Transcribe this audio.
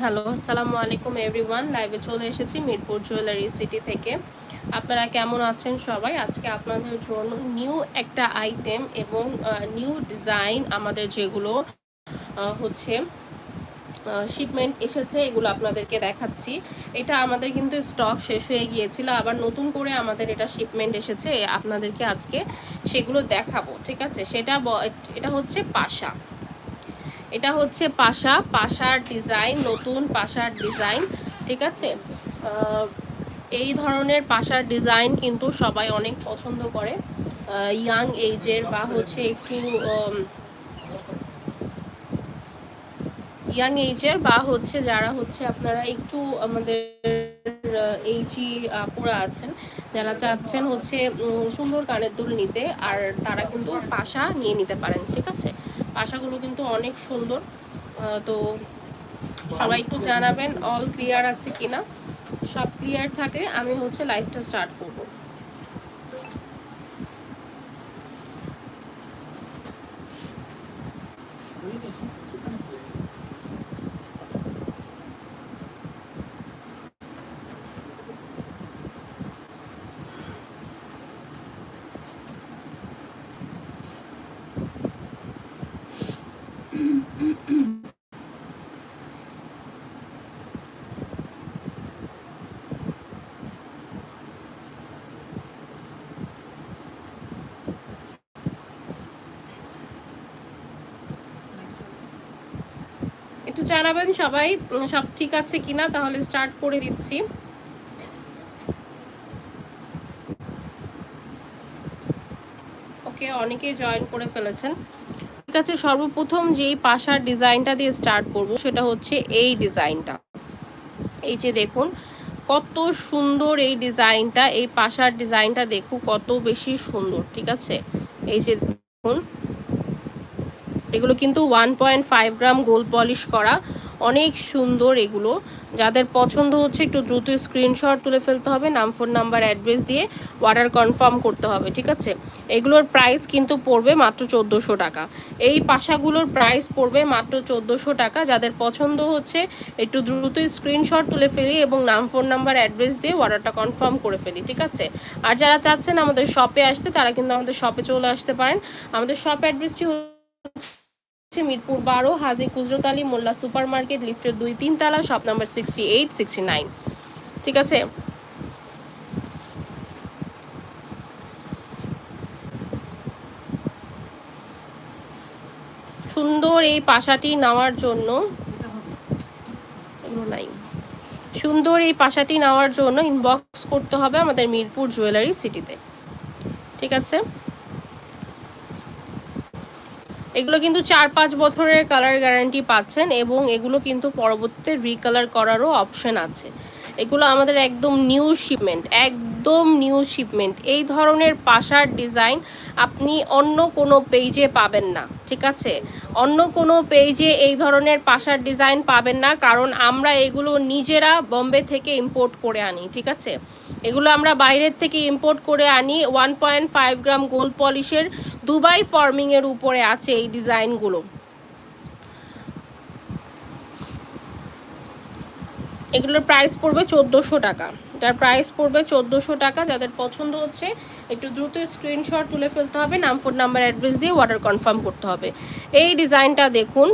Hello আসসালামু আলাইকুম everyone লাইভে চলে এসেছি মিরপুর জুয়েলারি সিটি থেকে। আপনারা কেমন আছেন সবাই? আজকে আপনাদের জন্য নিউ একটা আইটেম এবং নিউ ডিজাইন আমাদের যেগুলো হচ্ছে শিপমেন্ট এসেছে, এগুলো আপনাদেরকে দেখাচ্ছি। এটা আমাদের কিন্তু স্টক শেষ হয়ে গিয়েছিল, আবার নতুন করে আমাদের এটা শিপমেন্ট এসেছে, আপনাদেরকে আজকে সেগুলো দেখাবো, ঠিক আছে? সেটা এটা হচ্ছে পাশা। এটা হচ্ছে পাশা, পাশার ডিজাইন নতুন পাশার ডিজাইন ঠিক আছে? এই ধরনের পাশার ডিজাইন কিন্তু সবাই অনেক পছন্দ করে। ইয়াং এজের বা হচ্ছে একটু ইয়াং এজের বা হচ্ছে যারা হচ্ছে আপনারা একটু আমাদের এইচই পুরা আছেন, যারা চাচ্ছেন হচ্ছে সুন্দর কানের দুল নিতে আর তারা কিন্তু পাশা নিয়ে নিতে পারেন, ঠিক আছে? পাশাগুলো কিন্তু অনেক সুন্দর তো সবাই একটু জানাবেন অল ক্লিয়ার আছে কিনা? সব ক্লিয়ার থাকলে আমি হচ্ছে লাইফটা স্টার্ট করব। একটু জানাবেন সবাই সব ঠিক আছে কিনা? তাহলে স্টার্ট করে দিচ্ছি। ওকে, অনেকেই জয়েন করে ফেলেছেন। ঠিক আছে, সর্বপ্রথম যেই পাশার ডিজাইনটা দিয়ে স্টার্ট করব, সেটা হচ্ছে এই ডিজাইনটা এই যে দেখুন, কত সুন্দর এই ডিজাইনটা এই পাশার ডিজাইনটা দেখুন কত বেশি সুন্দর, ঠিক আছে? এই যে দেখুন এগুলো কিন্তু one point five gram gold polish করা অনেক সুন্দর এগুলো। যাদের পছন্দ হচ্ছে একটু দ্রুত স্ক্রিনশট তুলে ফেলতে হবে, নাম ফোন নাম্বার অ্যাড্রেস দিয়ে অর্ডার কনফার্ম করতে হবে, ঠিক আছে? এগুলোর প্রাইস কিন্তু পড়বে মাত্র চোদ্দোশো টাকা। এই পাশাগুলোর প্রাইস পড়বে মাত্র চোদ্দোশো টাকা। যাদের পছন্দ হচ্ছে একটু দ্রুত স্ক্রিনশট তুলে ফেলি এবং নাম ফোন নাম্বার অ্যাড্রেস দিয়ে অর্ডারটা কনফার্ম করে ফেলি, ঠিক আছে? আর যারা চাচ্ছেন আমাদের শপে আসতে, তারা কিন্তু আমাদের শপে চলে আসতে পারেন। আমাদের শপ অ্যাড্রেসটি হচ্ছে মিরপুর বারো, হাজি কুজরত আলী মোল্লা সুপার মার্কেট লিফটের দুই তিন তালা shop number sixty eight sixty nine ঠিক আছে? সুন্দর এই পাশাটি নেওয়ার জন্য সুন্দর এই পাশাটি নেওয়ার জন্য ইনবক্স করতে হবে আমাদের মিরপুর জুয়েলারি সিটিতে ঠিক আছে? এগুলো কিন্তু চার পাঁচ বছরের কালার গ্যারান্টি পাচ্ছেন এবং এগুলো কিন্তু পরবর্তীতে রিকালার করারও অপশন আছে। এগুলো আমাদের একদম নিউ শিপমেন্ট একদম নিউ শিপমেন্ট এই ধরনের পাশার ডিজাইন আপনি অন্য কোনো পেজে পাবেন না, ঠিক আছে? অন্য কোনো পেজে এই ধরনের পাশার ডিজাইন পাবেন না, কারণ আমরা এগুলো নিজেরা বম্বে থেকে ইম্পোর্ট করে আনি, ঠিক আছে? এগুলো আমরা বাইরের থেকে ইম্পোর্ট করে আনি one point five gram gold পলিশের Dubai ফর্মিংয়ের উপরে আছে এই ডিজাইনগুলো। এগুলোর প্রাইস পড়বে চোদ্দোশো টাকা। এটার প্রাইস পড়বে চোদ্দোশো টাকা, যাদের পছন্দ হচ্ছে, একটু দ্রুত স্ক্রিনশট তুলে ফেলতে হবে, নাম ফোন নাম্বার অ্যাড্রেস দিয়ে অর্ডার কনফার্ম করতে হবে। এই ডিজাইনটা দেখুন